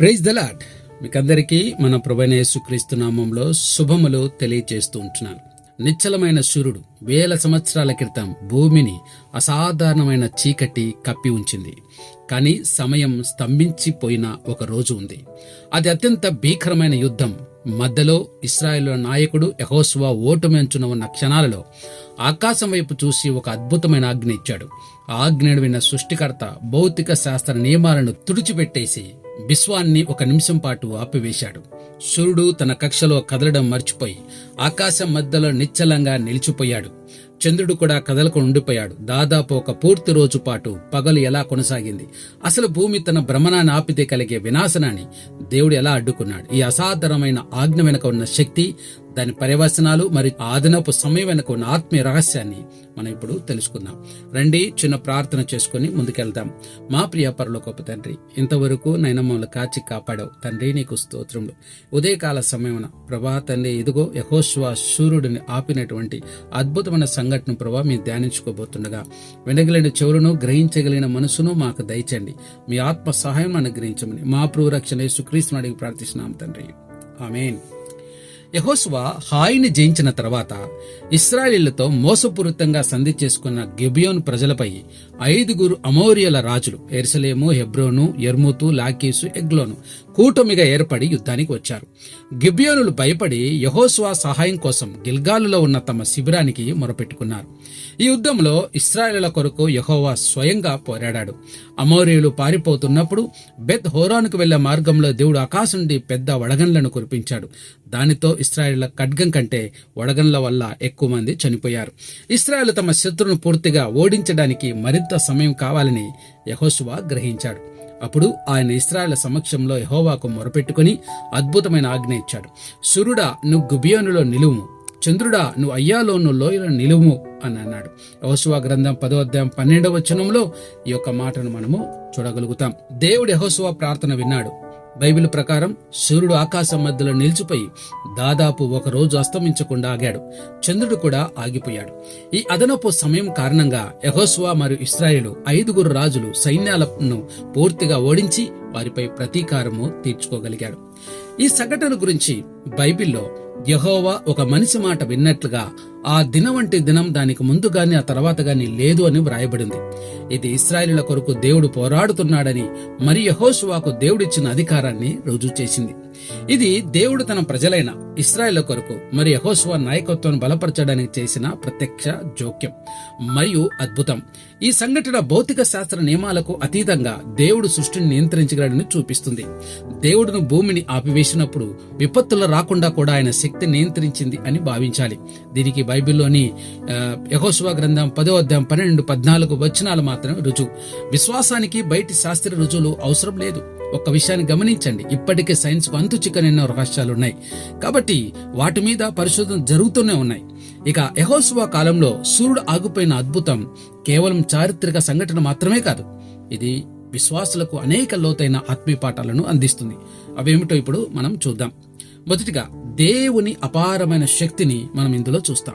Praise the lord మీకందరికీ మన ప్రభైన యేసుక్రీస్తు నామంలో శుభములు తెలియజేస్తూ ఉంటున్నాను. నిశ్చలమైన సూర్యుడు వేల సంవత్సరాల క్రితం భూమిని అసాధారణమైన చీకటి కప్పి ఉంచింది. కానీ సమయం స్తంభించిపోయిన ఒక రోజు ఉంది. అది అత్యంత భీకరమైన యుద్ధం. మధ్యలో ఇస్రాయేల్ నాయకుడు యహోస్వా ఓటు మెంచున ఉన్న క్షణాలలో ఆకాశం వైపు చూసి ఒక అద్భుతమైన ఆజ్ఞ ఇచ్చాడు. ఆ ఆజ్ఞను విన్న సృష్టికర్త భౌతిక శాస్త్ర నియమాలను తుడిచిపెట్టేసి విశ్వాన్ని ఒక నిమిషం పాటు ఆపివేశాడు. సూర్యుడు తన కక్షలో కదలడం మర్చిపోయి ఆకాశం మధ్యలో నిశ్చలంగా నిలిచిపోయాడు. చంద్రుడు కూడా కదలకు ఉండిపోయాడు. దాదాపు ఒక పూర్తి రోజు పాటు పగలు ఎలా కొనసాగింది? అసలు భూమి తన భ్రమణాన్ని ఆపితే కలిగే వినాశనాన్ని దేవుడు ఎలా అడ్డుకున్నాడు? ఈ అసాధారణమైన ఆజ్ఞ వెనుక ఉన్న శక్తి దాని పర్యవసనాలు మరి ఆదనపు సమయం వెనుక ఉన్న ఆత్మీయ రహస్యాన్ని మనం ఇప్పుడు తెలుసుకుందాం. రండి చిన్న ప్రార్థన చేసుకుని ముందుకెళ్దాం. మా ప్రియ పరలోకపు తండ్రి ఇంతవరకు నైనమ్మలు కాచి కాపాడావు. తండ్రి నీకు స్తోత్రములు. ఉదయకాల సమయమున ప్రభా తండ్రి ఇదిగో యహోశ్వ సూర్యుడిని ఆపినటువంటి అద్భుతమైన సంఘటన ప్రభా మేము ధ్యానించుకోబోతుండగా. వినగలిగిన చెవులను గ్రహించగలిగిన మనసును మాకు దయచండి. మీ ఆత్మ సహాయం అనుగ్రహించమని మా ప్రియ రక్షణ యేసుక్రీస్తుని అడిగి ప్రార్థిస్తున్నాం తండ్రి. ఆమెన్. యహోస్వా హాయిని జయించిన తర్వాత ఇస్రాయేళ్ళతో మోసపూరితంగా సంధి చేసుకున్న గిబియోన్ ప్రజలపై ఐదుగురు అమౌరియల రాజులు ఎర్సలేము హెబ్రోను ఎర్మూతు లాకీసు ఎగ్లోను కూటమిగా ఏర్పడి యుద్ధానికి వచ్చారు. గిబియోనులు భయపడి యహోస్వా సహాయం కోసం గిల్గాలులో ఉన్న తమ శిబిరానికి మొరపెట్టుకున్నారు. ఈ యుద్ధంలో ఇస్రాయేళ్ళ కొరకు యహోవా స్వయంగా పోరాడాడు. అమోరియులు పారిపోతున్నప్పుడు బెత్ హోరానుకు వెళ్ళే మార్గంలో దేవుడు ఆకాశం నుండి పెద్ద వడగండ్లను కురిపించాడు. దానితో ఇస్రాయేళ్ళ ఖడ్గం కంటే వడగండ్ల వల్ల ఎక్కువ మంది చనిపోయారు. ఇస్రాయేల్ తమ శత్రువును పూర్తిగా ఓడించడానికి మరింత సమయం కావాలని యహోశువా గ్రహించాడు. అప్పుడు ఆయన ఇస్రాయల సమక్షంలో యహోవాకు మొరపెట్టుకుని అద్భుతమైన ఆజ్ఞ ఇచ్చాడు. సురుడా నువ్వు గుబియోనులో నిలువుము. చంద్రుడా నువ్వు అయ్యాలోను లోయలో నిలువు అని అన్నాడు. యహోశువా గ్రంథం పదో అధ్యాయం పన్నెండవ వచనంలో ఈ యొక్క మాటను మనము చూడగలుగుతాం. దేవుడు యహోశువా ప్రార్థన విన్నాడు. బైబిల్ ప్రకారం సూర్యుడు ఆకాశం మధ్యలో నిలిచిపోయి దాదాపు ఒక రోజు అస్తమించకుండా ఆగాడు. చంద్రుడు కూడా ఆగిపోయాడు. ఈ అదనపు సమయం కారణంగా యహోస్వా మరియు ఇస్రాయేలు ఐదుగురు రాజులు సైన్యాలను పూర్తిగా ఓడించి వారిపై ప్రతీకారము తీర్చుకోగలిగాడు. ఈ సంఘటన గురించి బైబిల్లో యహోవా ఒక మనిషి మాట విన్నట్లుగా ఆ దినం వంటి దినం దానికి ముందు గాని ఆ తర్వాత గాని లేదు అని వ్రాయబడింది. ఇది ఇస్రాయేలుల కొరకు దేవుడు పోరాడుతున్నాడని మరి యహోశువాకు దేవుడిచ్చిన అధికారాన్ని రుజువు చేసింది. ఇది దేవుడు తన ప్రజలైన ఇస్రాయేల్ కొరకు మరి యహోశువ నాయకత్వాన్ని బలపరచడానికి చేసిన ప్రత్యక్ష జోక్యం. మరియు అద్భుతం. ఈ సంఘటన భౌతిక శాస్త్ర నియమాలకు అతీతంగా దేవుడు సృష్టిని నియంత్రించగలడని చూపిస్తుంది. దేవుడును భూమిని ఆపివేసినప్పుడు విపత్తులు రాకుండా కూడా ఆయన శక్తి నియంత్రించింది అని భావించాలి. దీనికి బైబిల్లోని యహోశివ గ్రంథం పదో అధ్యాయం పన్నెండు పద్నాలుగు వచనాలు మాత్రమే రుజువు. విశ్వాసానికి బయటి శాస్త్రీయ రుజువులు అవసరం లేదు. ఒక్క విషయాన్ని గమనించండి. ఇప్పటికే సైన్స్కు అంతు చిక్కని ఎన్నో రహస్యాలు ఉన్నాయి. కాబట్టి వాటి మీద పరిశోధన జరుగుతూనే ఉన్నాయి. ఇక యహోశివ కాలంలో సూర్యుడు ఆగిపోయిన అద్భుతం కేవలం చారిత్రక సంఘటన మాత్రమే కాదు. ఇది విశ్వాసులకు అనేక లోతైన ఆత్మీయ పాఠాలను అందిస్తుంది. అవేమిటో ఇప్పుడు మనం చూద్దాం. మొదటిగా దేవుని అపారమైన శక్తిని మనం ఇందులో చూస్తాం.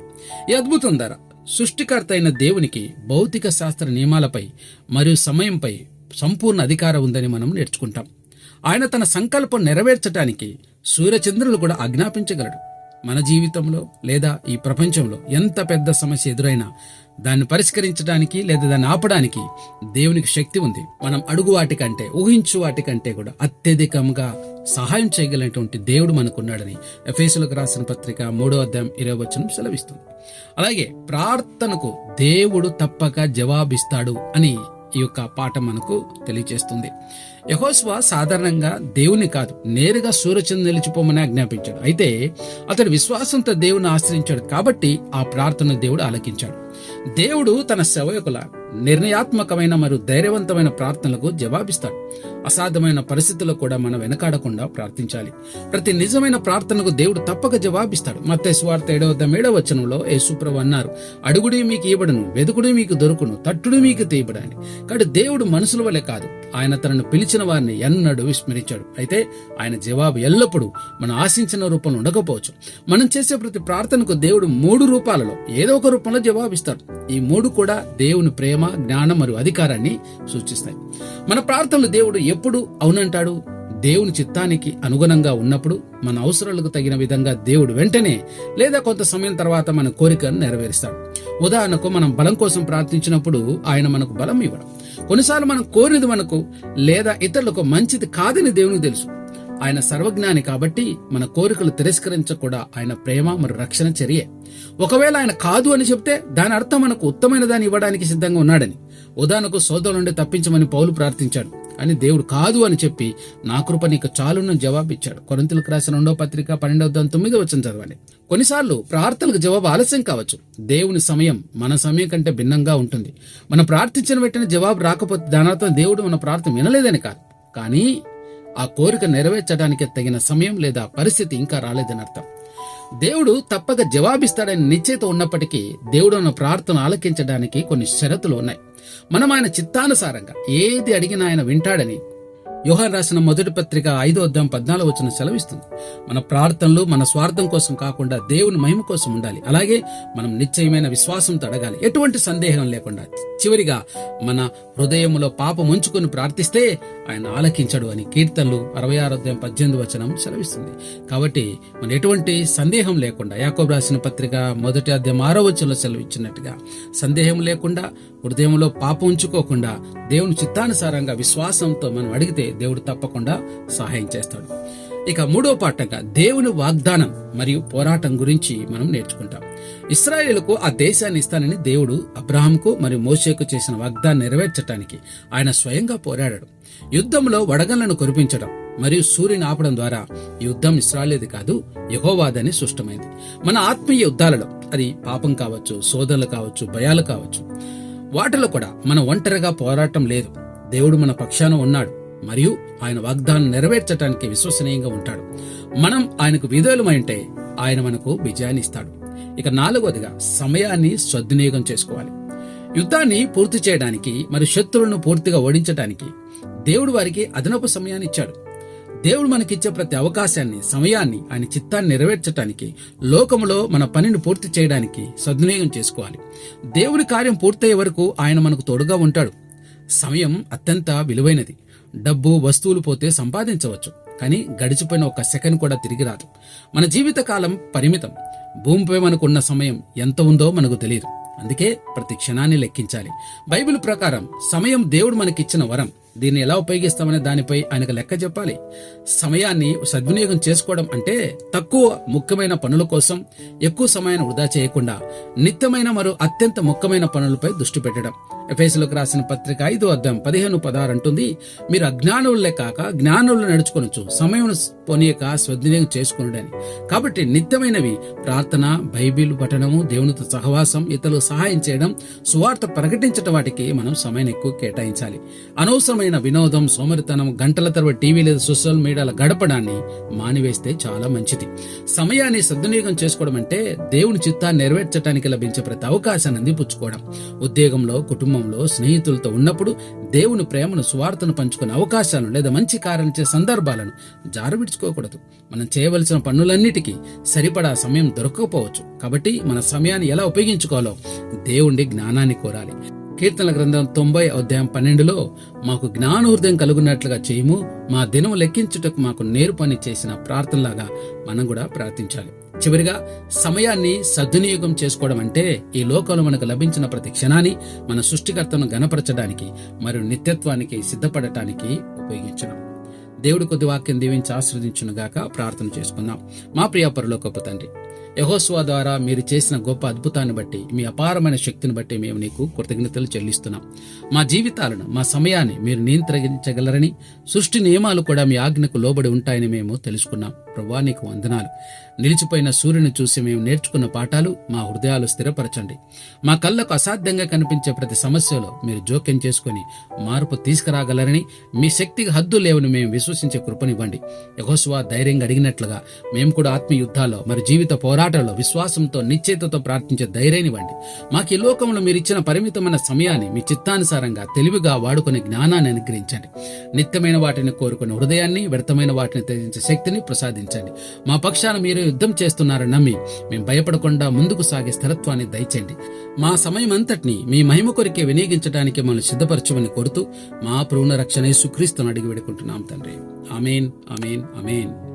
ఈ అద్భుతం ధర సృష్టికర్త అయిన దేవునికి భౌతిక శాస్త్ర నియమాలపై మరియు సమయంపై సంపూర్ణ అధికారం ఉందని మనం నేర్చుకుంటాం. ఆయన తన సంకల్పం నెరవేర్చడానికి సూర్యచంద్రులు కూడా ఆజ్ఞాపించగలడు. మన జీవితంలో లేదా ఈ ప్రపంచంలో ఎంత పెద్ద సమస్య ఎదురైనా దాన్ని పరిష్కరించడానికి లేదా దాన్ని ఆపడానికి దేవునికి శక్తి ఉంది. మనం అడుగు వాటికంటే ఊహించు వాటికంటే కూడా అత్యధికంగా సహాయం చేయగలిగినటువంటి దేవుడు మనకున్నాడని ఎఫేసులకు రాసిన పత్రిక మూడో అధ్యాయం ఇరవై వచనం సెలవిస్తుంది. అలాగే ప్రార్థనకు దేవుడు తప్పక జవాబిస్తాడు అని ఈ యొక్క పాఠం మనకు తెలియజేస్తుంది. యహోస్వా సాధారణంగా దేవుని కాదు నేరుగా సూర్యచంద్ర నిలిచిపోమని ఆజ్ఞాపించాడు. అయితే అతడు విశ్వాసంతో దేవుని ఆశ్రయించాడు కాబట్టి ఆ ప్రార్థన దేవుడు ఆలకించాడు. దేవుడు తన సేవకుల నిర్ణయాత్మకమైన మరియు ధైర్యవంతమైన ప్రార్థనలకు జవాబిస్తాడు. అసాధ్యమైన పరిస్థితుల్లో కూడా మనం వెనకాడకుండా ప్రార్థించాలి. ప్రతి నిజమైన ప్రార్థనకు దేవుడు తప్పక జవాబిస్తాడు. మత్తే స్వార్థ ఏడవ ఏడవ వచనంలో యేసుప్రభు అన్నారు అడుగుడి మీకు ఇవ్వడను వెదుకుడి మీకు దొరుకును తట్టుడు మీకు తీయబడని కాబట్టి దేవుడు మనుషుల వలె కాదు ఆయన తనను పిలిచి ఇచ్చిన వారిని ఎన్నడూ విస్మరించాడు. అయితే ఆయన జవాబు ఎల్లప్పుడూ మనం ఆశించిన రూపంలో ఉండకపోవచ్చు. మనం చేసే ప్రతి ప్రార్థనకు దేవుడు మూడు రూపాలలో ఏదో ఒక రూపంలో జవాబిస్తాడు ఈ మూడు కూడా దేవుని ప్రేమ జ్ఞానం మరియు అధికారాన్ని సూచిస్తాయి. మన ప్రార్థనలు దేవుడు ఎప్పుడు అవునంటాడు? దేవుని చిత్తానికి అనుగుణంగా ఉన్నప్పుడు మన అవసరాలకు తగిన విధంగా దేవుడు వెంటనే లేదా కొంత సమయం తర్వాత మన కోరికను నెరవేరుస్తాడు. ఉదాహరణకు మనం బలం కోసం ప్రార్థించినప్పుడు ఆయన మనకు బలం ఇవ్వడం. కొన్నిసార్లు మనం కోరినది మనకు లేదా ఇతరులకు మంచిది కాదని దేవునికి తెలుసు. ఆయన సర్వజ్ఞాని కాబట్టి మన కోరికలు తిరస్కరించకుండా ఆయన ప్రేమ మరియు రక్షణ చర్యే. ఒకవేళ ఆయన కాదు అని చెప్తే దాని అర్థం మనకు ఉత్తమైన దాన్ని ఇవ్వడానికి సిద్ధంగా ఉన్నాడని. ఉదాహరణకు సోదరుల నుండి తప్పించమని పౌలు ప్రార్థించాడు. అని దేవుడు కాదు అని చెప్పి నా కృప నీకు చాలున్న జవాబిచ్చాడు. కొరంతులకు రాసిన రెండో పత్రిక పన్నెండవ తొమ్మిది తొమ్మిదో వచ్చిన చదవండి. కొన్నిసార్లు ప్రార్థనకు జవాబు ఆలస్యం కావచ్చు. దేవుని సమయం మన సమయం కంటే భిన్నంగా ఉంటుంది. మనం ప్రార్థించిన వెంటనే జవాబు రాకపోతే దాని అర్థం దేవుడు మన ప్రార్థన వినలేదని కాదు. కానీ ఆ కోరిక నెరవేర్చడానికి తగిన సమయం లేదా పరిస్థితి ఇంకా రాలేదని అర్థం. దేవుడు తప్పక జవాబిస్తాడని నిశ్చయిత ఉన్నప్పటికీ దేవుడు మన ప్రార్థన ఆలకించడానికి కొన్ని షరతులు ఉన్నాయి. మనం ఆయన చిత్తానుసారంగా ఏది అడిగినా ఆయన వింటాడని యోహాన్ రాసిన మొదటి పత్రిక ఐదో అధ్యాయం పద్నాలుగు వచ్చిన సెలవిస్తుంది. మన ప్రార్థనలు మన స్వార్థం కోసం కాకుండా దేవుని మహిమ కోసం ఉండాలి. అలాగే మనం నిశ్చయమైన విశ్వాసంతో అడగాలి. ఎటువంటి సందేహం లేకుండా చివరిగా మన హృదయంలో పాపం ఉంచుకొని ప్రార్థిస్తే ఆయన ఆలకించడు అని కీర్తనలు అరవై ఆరు అధ్యాయం పద్దెనిమిది వచనం సెలవిస్తుంది. కాబట్టి మన ఎటువంటి సందేహం లేకుండా యాకోబ్ రాసిన పత్రిక మొదటి అధ్యాయం ఆరో వచనంలో సెలవిచ్చినట్టుగా సందేహం లేకుండా హృదయంలో పాపం ఉంచుకోకుండా దేవుని చిత్తానుసారంగా విశ్వాసంతో మనం అడిగితే దేవుడు తప్పకుండా సహాయం చేస్తాడు. ఇక మూడో పాఠంగా దేవుని వాగ్దానం మరియు పోరాటం గురించి మనం నేర్చుకుంటాం. ఇస్రాయేలుకు ఆ దేశాన్ని ఇస్తానని దేవుడు అబ్రహాంకు మరియు మోసేకు చేసిన వాగ్దాన్ని నెరవేర్చడానికి ఆయన స్వయంగా పోరాడాడు. యుద్ధంలో వడగళ్ళను కురిపించడం మరియు సూర్యుని ఆపడం ద్వారా యుద్ధం ఇస్రాయేలేది కాదు యహోవాదని సృష్టమైంది. మన ఆత్మీయ యుద్ధాలలో అది పాపం కావచ్చు సోదరులు కావచ్చు భయాలు కావచ్చు. వాటిలో కూడా మన ఒంటరిగా పోరాటం లేదు. దేవుడు మన పక్షాన ఉన్నాడు. మరియు ఆయన వాగ్దానం నెరవేర్చడానికి విశ్వసనీయంగా ఉంటాడు. మనం ఆయనకు విధేయులమైంటే ఆయన మనకు విజయాన్ని ఇస్తాడు. ఇక నాలుగవదిగా సమయాన్ని సద్వినియోగం చేసుకోవాలి. యుద్ధాన్ని పూర్తి చేయడానికి మరి శత్రువులను పూర్తిగా ఓడించడానికి దేవుడు వారికి అదనపు సమయాన్ని ఇచ్చాడు. దేవుడు మనకిచ్చే ప్రతి అవకాశాన్ని సమయాన్ని ఆయన చిత్తాన్ని నెరవేర్చడానికి లోకములో మన పనిని పూర్తి చేయడానికి సద్వినియోగం చేసుకోవాలి. దేవుని కార్యం పూర్తయ్యే వరకు ఆయన మనకు తోడుగా ఉంటాడు. సమయం అత్యంత విలువైనది. డబ్బు వస్తువులు పోతే సంపాదించవచ్చు. కానీ గడిచిపోయిన ఒక సెకండ్ కూడా తిరిగి రాదు. మన జీవితకాలం పరిమితం. భూమిపై మనకున్న సమయం ఎంత ఉందో మనకు తెలియదు. అందుకే ప్రతి క్షణాన్ని లెక్కించాలి. బైబిల్ ప్రకారం సమయం దేవుడు మనకిచ్చిన వరం. దీన్ని ఎలా ఉపయోగిస్తామనే దానిపై ఆయనకు లెక్క చెప్పాలి. సమయాన్ని సద్వినియోగం చేసుకోవడం అంటే తక్కువ ముఖ్యమైన పనుల కోసం ఎక్కువ సమయాన్ని వృధా చేయకుండా నిత్యమైన మరో అత్యంత ముఖ్యమైన పనులపై దృష్టి పెట్టడం. ఎఫేసులకు రాసిన పత్రిక ఐదో అర్థం పదిహేను పదహారు అంటుంది మీరు అజ్ఞానులే కాక జ్ఞానులు నడుచుకొనొచ్చు సమయం పోనీయక స్వద్వినియోగం చేసుకునడని. కాబట్టి నిత్యమైనవి ప్రార్థన బైబిల్ పఠనము దేవునితో సహవాసం ఇతరులు సహాయం చేయడం సువార్త ప్రకటించడం వాటికి మనం సమయం ఎక్కువ కేటాయించాలి. అనవసరమైన వినోదం సోమరితనం గంటల తర్వాత టీవీ లేదా సోషల్ మీడియాల గడపడాన్ని మానివేస్తే చాలా మంచిది. సమయాన్ని సద్వినియోగం చేసుకోవడం అంటే దేవుని చిత్తాన్ని నెరవేర్చడానికి లభించే ప్రతి అవకాశాన్ని అందిపుచ్చుకోవడం. ఉద్యోగంలో కుటుంబంలో స్నేహితులతో ఉన్నప్పుడు దేవుని ప్రేమను సువార్తను పంచుకునే అవకాశాలను లేదా మంచి కారణించే సందర్భాలను జారవిడ్చుకోకూడదు. మనం చేయవలసిన పనులన్నిటికీ సరిపడా సమయం దొరకకపోవచ్చు. కాబట్టి మన సమయాన్ని ఎలా ఉపయోగించుకోవాలో దేవుణ్ణి జ్ఞానాన్ని కోరాలి. కీర్తన గ్రంథం తొంభై అధ్యాయం పన్నెండులో మాకు జ్ఞానహృదయం కలుగునట్లుగా చేయము మా దినం లెక్కించుటకు మాకు నేర్పని చేసిన ప్రార్థనలాగా మనం కూడా ప్రార్థించాలి. చివరిగా సమయాన్ని సద్వినియోగం చేసుకోవడం అంటే ఈ లోకంలో మనకు లభించిన ప్రతి క్షణాన్ని మన సృష్టికర్తను గణపరచడానికి మరియు నిత్యత్వానికి సిద్ధపడటానికి ఉపయోగించడం. దేవుడి కొద్ది వాక్యం దీవించి ఆశ్రదించునుగాక ప్రార్థన చేసుకుందాం. మా ప్రియ పరలోకపు తండ్రి యహోస్వా ద్వారా మీరు చేసిన గొప్ప అద్భుతాన్ని బట్టి మీ అపారమైన శక్తిని బట్టి మేము నీకు కృతజ్ఞతలు చెల్లిస్తున్నాం. మా జీవితాలను మా సమయాన్ని మీరు నియంత్రించగలరని సృష్టి నియమాలు కూడా మీ ఆజ్ఞకు లోబడి ఉంటాయని మేము తెలుసుకున్నాం. ప్రభా నీకు వందనాలు. నిలిచిపోయిన సూర్యుని చూసి మేము నేర్చుకున్న పాఠాలు మా హృదయాలు స్థిరపరచండి. మా కళ్ళకు అసాధ్యంగా కనిపించే ప్రతి సమస్యలో మీరు జోక్యం చేసుకుని మార్పు తీసుకురాగలరని మీ శక్తికి హద్దు లేవని మేము విశ్వసించే కృపనివ్వండి. యహోస్వా ధైర్యంగా అడిగినట్లుగా మేము కూడా ఆత్మీయ యుద్ధాల్లో మరి జీవిత పోరాటాల్లో విశ్వాసంతో నిశ్చయితతో ప్రార్థించే ధైర్యాన్నివ్వండి మాకు ఈ లోకంలో మీరు ఇచ్చిన పరిమితమైన సమయాన్ని మీ చిత్తానుసారంగా తెలివిగా వాడుకునే జ్ఞానాన్ని అనుగ్రహించండి. నిత్యమైన వాటిని కోరుకునే హృదయాన్ని వ్యర్థమైన వాటిని త్యజించే శక్తిని ప్రసాదించండి. మా పక్షాన మీరు యుద్ధం చేస్తున్నారని నమ్మి మేము భయపడకుండా ముందుకు సాగే స్థిరత్వాన్ని దయచేయండి. మా సమయం అంతటిని మీ మహిమ కొరికే వినియోగించడానికి మమ్మల్ని సిద్ధపరచమని కోరుతూ మా పూర్ణ రక్షణ సుక్రీస్తుని అడిగి వేడుకుంటున్నాం తండ్రి. Amen, Amen, Amen.